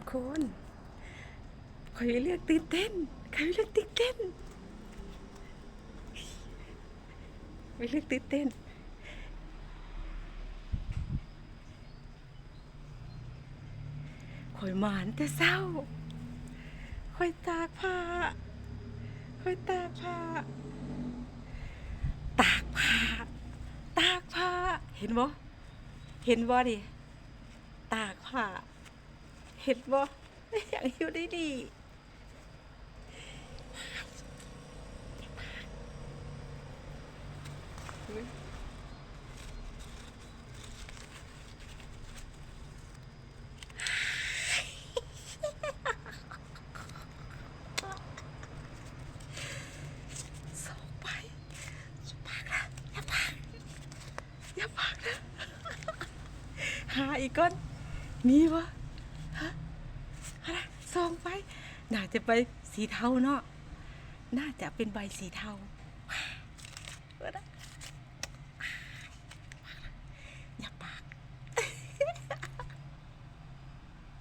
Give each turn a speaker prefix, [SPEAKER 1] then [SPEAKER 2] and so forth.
[SPEAKER 1] ทุกคนคอยเรียกตื่นเต้นคอยเรียกตื่นเต้นไม่เรียกตื่นเต้นคอยหมานแต่เศร้าคอยตากผ้าคอยตากผ้า ตากผ้า ตากผ้า เห็นบ่เห็นบ่ดิ ตากผ้า เห็นบ่อยากอยู่ได้ดีส่งไปอย่าปากนะอย่าปากอย่าปากนะหาอีกก้อนมีวะ ฮะอะไรส่งไปน่าจะไปสีเทาเนาะน่าจะเป็นใบสีเทา